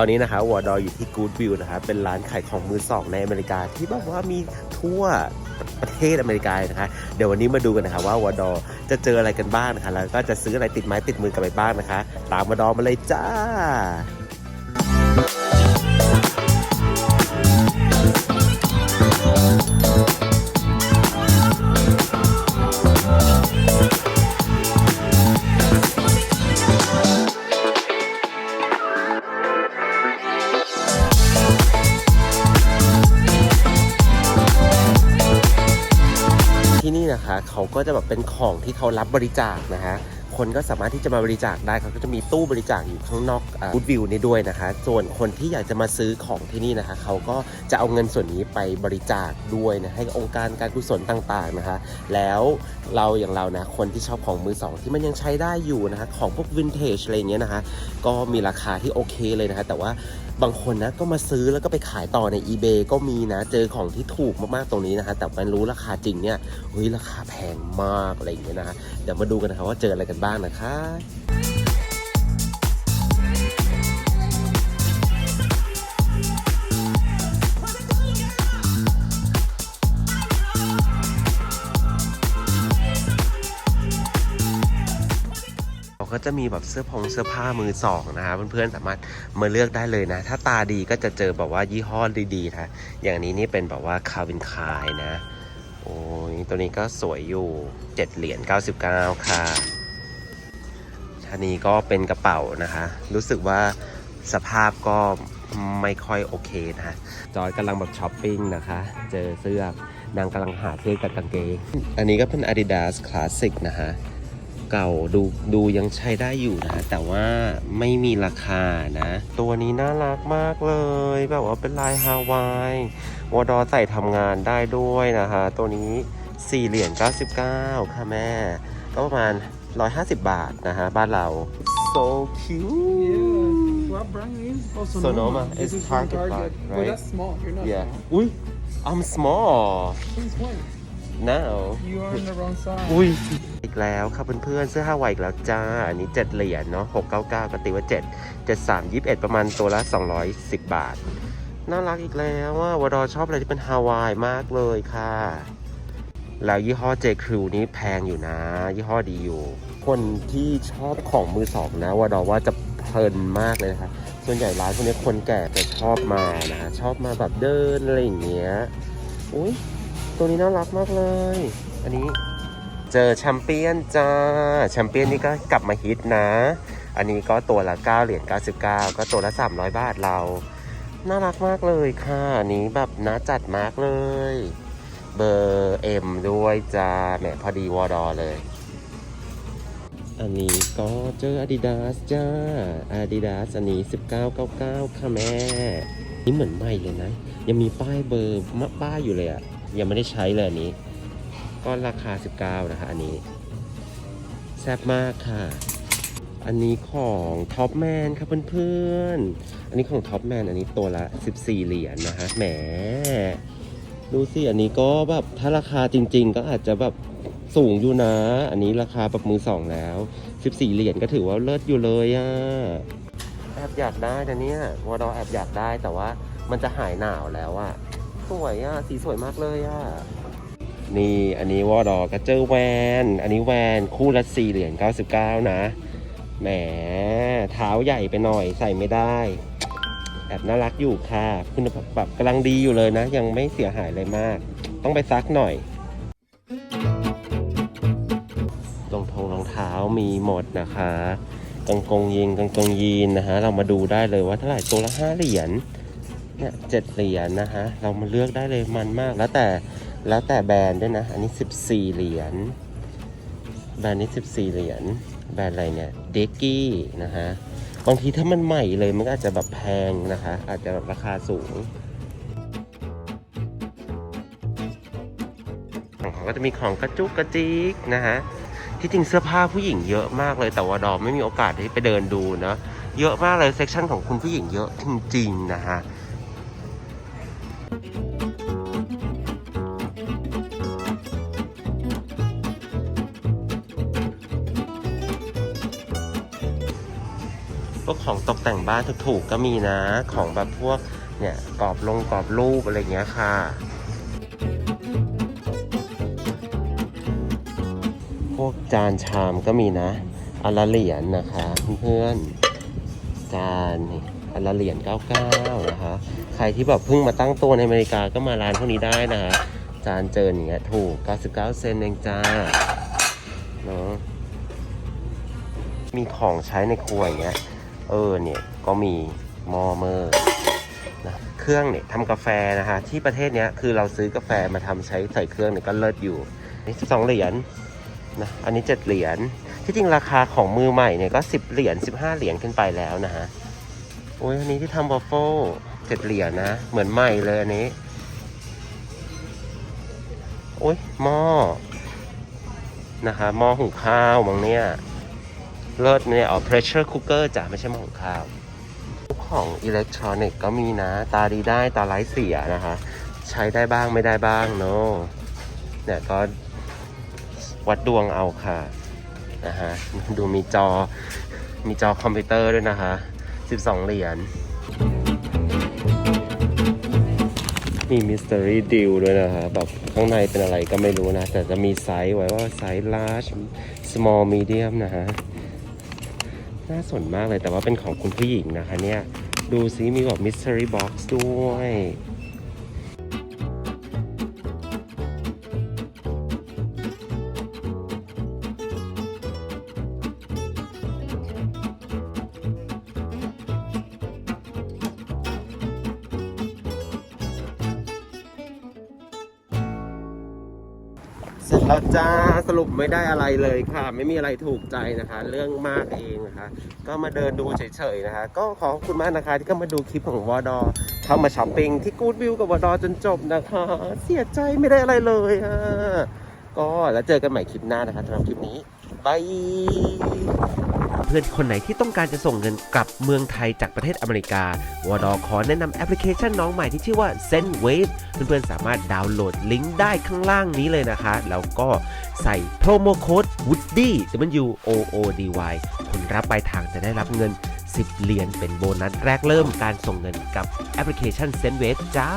ตอนนี้นะคะวอร์ดออยู่ที่กูดวิวนะคะเป็นร้านขายของมือสองในอเมริกาที่แบบว่ามีทั่วประเทศอเมริกานะคะ เดี๋ยววันนี้มาดูกันนะคะว่าวอร์ดอจะเจออะไรกันบ้างนะคะ แล้วก็จะซื้ออะไรติดไม้ติดมือกลับไปบ้างนะคะ ตามวอร์ดอมาเลยจ้า เขาก็จะแบบเป็นของที่เขารับบริจาคนะฮะ คนก็สามารถที่จะมาบริจาคได้เขาก็จะมีตู้บริจาคอยู่ข้างนอกบูธวิวนี่ด้วยนะคะ ส่วนคนที่อยากจะมาซื้อของที่นี่นะคะ เขาก็จะเอาเงินส่วนนี้ไปบริจาคด้วยนะให้องค์การการกุศลต่างๆนะคะ แล้วเราอย่างเรานะคนที่ชอบของมือสองที่มันยังใช้ได้อยู่นะคะ ของพวกวินเทจอะไรเงี้ยนะคะ ก็มีราคาที่โอเคเลยนะคะ แต่ว่าบางคนนะก็มาซื้อแล้วก็ไปขายต่อใน eBay ก็มีนะ เจอของที่ถูกมากๆตรงนี้นะคะ แต่มันรู้ราคาจริงเนี่ยเฮ้ยราคาแพงมากอะไรอย่างเงี้ยนะคะเดี๋ยวมาดูกันนะคะว่าเจออะไรกันบ้างนะคะเขาก็จะมีแบบเสื้อผงเสื้อผ้ามือสองนะคะเพื่อนๆสามารถมาเลือกได้เลยนะ ถ้าตาดีก็จะเจอแบบว่ายี่ห้อดีๆนะอย่างนี้นี่เป็นแบบว่าคาวินคายนะ โอ้ยตัวนี้ก็สวยอยู่ 7 เหรียญ 99 ค่ะ อันนี้ก็เป็นกระเป๋านะคะ รู้สึกว่าสภาพก็ไม่ค่อยโอเคนะจอยกำลังแบบช้อปปิ้งนะคะ เจอเสื้อนางกำลังหาเสื้อกับกางเกง อันนี้ก็เป็น Adidas Classic นะคะเก่าดูดูยังใช้ได้อยู่นะ แต่ว่าไม่มีราคานะ ตัวนี้น่ารักมากเลย แบบว่าเป็นลายฮาวายวอดอใส่ทำงานได้ด้วยนะคะ ตัวนี้ 4 เหรียญ 99 ค่ะแม่ ก็ประมาณ 150 บาทนะฮะ บ้านเรา so cute What brand is? Oh, Sonoma. This It's is from Target bag, Well, right? that's small. You're not yeah small. อุ้ย I'm small Since when? now You are on the wrong side. อุ้ย อีกแล้วครับเพื่อนๆเสื้อฮาวายอีกแล้วจ้า อันนี้ 7 เหรียญเนาะ699ก็ตีว่า 7 73 21 ประมาณตัวละ 210 บาท น่ารักอีกแล้วว่าวดอชอบอะไรที่เป็นฮาวายมากเลยค่ะ แล้วยี่ห้อเจครูนี้แพงอยู่นะ ยี่ห้อดีอยู่ คนที่ชอบของมือสองนะว่าดอว่าจะเพลินมากเลยนะคะส่วนใหญ่ร้านพวกนี้คนแก่จะชอบมานะชอบมาแบบเดินอะไรอย่างเงี้ยอุ้ยตัวนี้น่ารักมากเลย อันนี้เจอแชมเปี้ยนจ้าแชมเปี้ยนนี่ก็กลับมาฮิตนะ อันนี้ก็ตัวละ 9 เหรียญ99 ก็ตัวละ 300 บาทเรา น่ารักมากเลยค่ะ อันนี้แบบน่าจัดมากเลย เบอร์เอ็มด้วยจ้าแหมพอดีวอดอเลย อันนี้ก็เจอ Adidas จ้า Adidas อันนี้ 1999 ค่ะแม่ นี่เหมือนใหม่เลยนะ ยังมีป้ายเบอร์มะป้ายอยู่เลยอะยังไม่ได้ใช้เลยอันนี้ ก็ราคา 19 นะคะอันนี้ แซ่บมากค่ะอันนี้ของท็อปแมนครับเพื่อนๆ อันนี้ของท็อปแมนอันนี้ตัวละ 14 เหรียญนะคะแหม ดูสิอันนี้ก็แบบถ้าราคาจริง ๆ ก็อาจจะแบบสูงอยู่นะ อันนี้ราคาแบบมือสองแล้ว 14 เหรียญก็ถือว่าเลิศอยู่เลยอะแอบอยากได้นะเนี่ยวอดอแอบอยากได้แต่ว่ามันจะหายหนาวแล้วอะสวยอะสีสวยมากเลยอะนี่อันนี้วอดอก็เจอแวน อันนี้แวนคู่ละ4เหรียญ99นะแหมเท้าใหญ่ไปหน่อยใส่ไม่ได้ แอบน่ารักอยู่ค่ะ คุณภาพแบบกำลังดีอยู่เลยนะ ยังไม่เสียหายเลยมาก ต้องไปซักหน่อยรองทงรองเท้ามีหมดนะคะกางกงยีนกางกงยีนนะฮะ เรามาดูได้เลยว่าเท่าไหร่ตัวละ5เหรียญเนี่ยเจ็ดเหรียญนะฮะ เรามาเลือกได้เลยมันมาก แล้วแต่แล้วแต่แบรนด์ด้วยนะ อันนี้14เหรียญ แบรนด์นี้14เหรียญ แบรนด์อะไรเนี่ย เดกกี้นะฮะ บางทีถ้ามันใหม่เลยมันก็อาจจะแบบแพงนะคะ อาจจะแบบราคาสูงของเขาก็จะมีของกระจุกกระจิกนะฮะที่จริงเสื้อผ้าผู้หญิงเยอะมากเลยแต่ว่าดอมไม่มีโอกาสที่ไปเดินดูเนาะเยอะมากเลยเซ็กชันของคุณผู้หญิงเยอะจริงๆนะฮะ วกของตกแต่งบ้านถูกๆก็มีนะ ของแบบพวกเนี่ยกรอบลงกรอบรูปอะไรเงี้ยค่ะ พวกจานชามก็มีนะอนละเหรียญนะคะเพื่อนจานนี่อนละเหรียญ99 นะคะ ใครที่แบบเพิ่งมาตั้งตัวในอเมริกาก็มาร้านพวกนี้ได้นะคะจานเจออย่างเงี้ยถูก 99 เซนต์เองจ้าเนาะมีของใช้ในครัวอย่างเงี้ย เออเนี่ยก็มีมอเมอร์นะเครื่องเนี่ยทำกาแฟนะคะ ที่ประเทศเนี้ยคือเราซื้อกาแฟมาทำใช้ใส่เครื่องเนี่ยก็เลิศอยู่นี่12เหรียญนะอันนี้7เหรียญที่จริงราคาของมือใหม่เนี่ยก็10เหรียญ15เหรียญขึ้นไปแล้วนะฮะโอ้ยอันนี้ที่ทำวอฟเฟิล7เหรียญนะ เหมือนใหม่เลยอันนี้ โอ้ยหม้อนะคะหม้อหุงข้าวมั้งเนี่ย เลิศเนี่ยอ๋อ pressure cooker จ้ะไม่ใช่หม้อหุงข้าวของอิเล็กทรอนิกส์ก็มีนะ ตาดีได้ตาไร้เสียนะคะ ใช้ได้บ้างไม่ได้บ้างเนาะเนี่ยก็วัดดวงเอาค่ะนะฮะดูมีจอมีจอคอมพิวเตอร์ด้วยนะคะ 12 เหรียญมีมิส t ต r รี่ดิวด้วยนะคะแบบข้างในเป็นอะไรก็ไม่รู้นะ แต่จะมีไซส์ไว้ว่าไซส์ large small medium นะฮะ น่าสนมากเลยแต่ว่าเป็นของคุณผู้หญิงนะคะเนี่ย ดูซิมีแบบ mystery box ด้วย เสร็จแล้วจ้าสรุปไม่ได้อะไรเลยค่ะ ไม่มีอะไรถูกใจนะคะ เรื่องมากเองนะคะ ก็มาเดินดูเฉยๆนะคะ ก็ขอบคุณมากนะคะ ที่ก็มาดูคลิปของวอดอเข้ามาช้อปปิ้งที่กูดวิวกับวอดอจนจบนะคะ เสียใจไม่ได้อะไรเลยอะ ก็แล้วเจอกันใหม่คลิปหน้านะคะสำหรับคลิปนี้บาย เพื่อนคนไหนที่ต้องการจะส่งเงินกลับเมืองไทยจากประเทศอเมริกาวอดอขอแนะนำแอปพลิเคชันน้องใหม่ที่ชื่อว่า Sendwave เพื่อนๆสามารถดาวน์โหลดลิงก์ได้ข้างล่างนี้เลยนะคะ แล้วก็ใส่โปรโมโค้ด Woody W O O D Y คนรับปลายทางจะได้รับเงิน 10 เหรียญเป็นโบนัสแรกเริ่มการส่งเงินกับแอปพลิเคชัน Sendwave จ้า